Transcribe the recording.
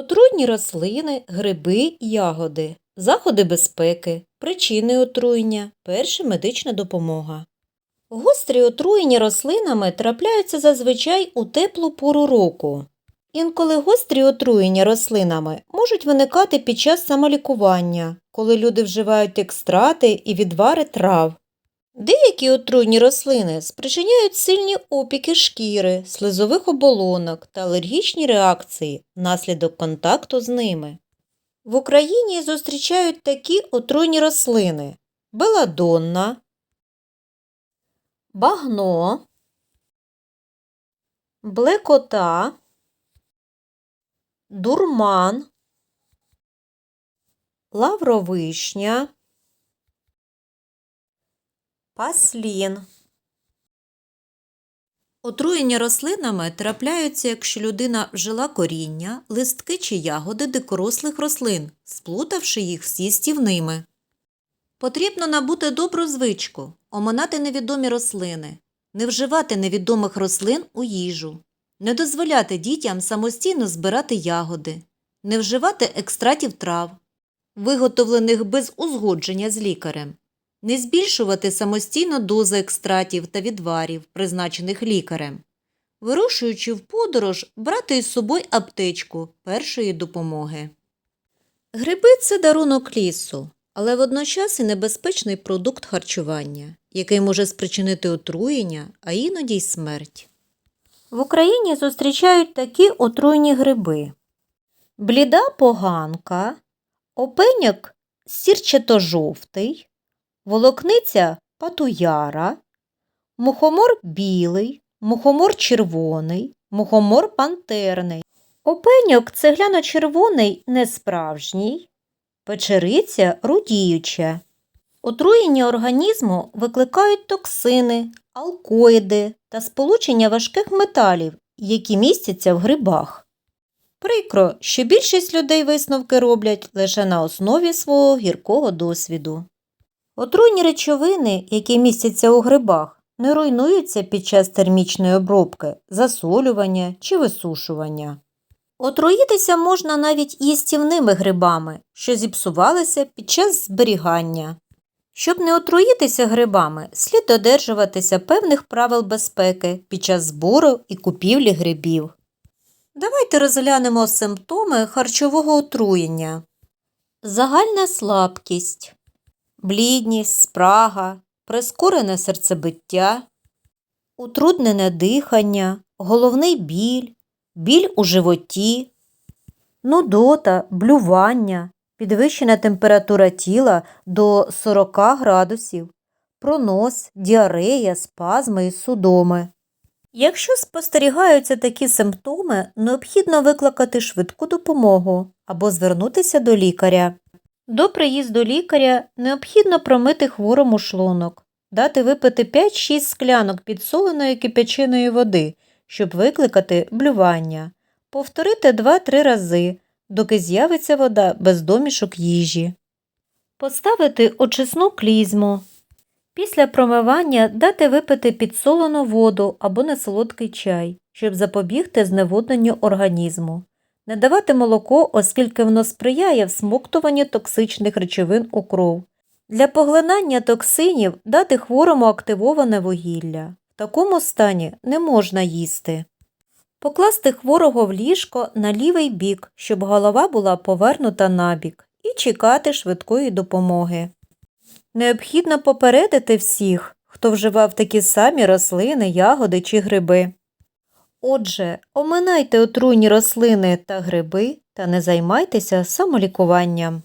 Отруйні рослини, гриби, ягоди, заходи безпеки, причини отруєння, перша медична допомога. Гострі отруєння рослинами трапляються зазвичай у теплу пору року. Інколи гострі отруєння рослинами можуть виникати під час самолікування, коли люди вживають екстрати і відвари трав. Деякі отруйні рослини спричиняють сильні опіки шкіри, слизових оболонок та алергічні реакції внаслідок контакту з ними. В Україні зустрічають такі отруйні рослини беладонна, багно, блекота, дурман, лавровишня, паслін. Отруєння рослинами трапляються, якщо людина вжила коріння, листки чи ягоди дикорослих рослин, сплутавши їх з їстівними. Потрібно набути добру звичку, оминати невідомі рослини, не вживати невідомих рослин у їжу, не дозволяти дітям самостійно збирати ягоди, не вживати екстратів трав, виготовлених без узгодження з лікарем, не збільшувати самостійно дози екстратів та відварів, призначених лікарем. Вирушуючи в подорож, брати із собою аптечку першої допомоги. Гриби це дарунок лісу, але водночас і небезпечний продукт харчування, який може спричинити отруєння, а іноді й смерть. В Україні зустрічають такі отруйні гриби: бліда поганка, опеняк сірчато-жовтий, волокниця патуяра, мухомор білий, мухомор червоний, мухомор пантерний. Опеньок цегляно-червоний несправжній, печериця рудіюча. Отруєння організму викликають токсини, алкоїди та сполучення важких металів, які містяться в грибах. Прикро, що більшість людей висновки роблять лише на основі свого гіркого досвіду. Отруйні речовини, які містяться у грибах, не руйнуються під час термічної обробки, засолювання чи висушування. Отруїтися можна навіть їстівними грибами, що зіпсувалися під час зберігання. Щоб не отруїтися грибами, слід додержуватися певних правил безпеки під час збору і купівлі грибів. Давайте розглянемо симптоми харчового отруєння. Загальна слабкість, блідність, спрага, прискорене серцебиття, утруднене дихання, головний біль, біль у животі, нудота, блювання, підвищена температура тіла до 40 градусів, пронос, діарея, спазми і судоми. Якщо спостерігаються такі симптоми, необхідно викликати швидку допомогу або звернутися до лікаря. До приїзду лікаря необхідно промити хворому шлунок, дати випити 5-6 склянок підсоленої кипяченої води, щоб викликати блювання, повторити 2-3 рази, доки з'явиться вода без домішок їжі. Поставити очисну клізму. Після промивання дати випити підсолену воду або несолодкий чай, щоб запобігти зневодненню організму. Не давати молоко, оскільки воно сприяє всмоктуванню токсичних речовин у кров. Для поглинання токсинів дати хворому активоване вугілля. В такому стані не можна їсти. Покласти хворого в ліжко на лівий бік, щоб голова була повернута набік, і чекати швидкої допомоги. Необхідно попередити всіх, хто вживав такі самі рослини, ягоди чи гриби. Отже, оминайте отруйні рослини та гриби та не займайтеся самолікуванням.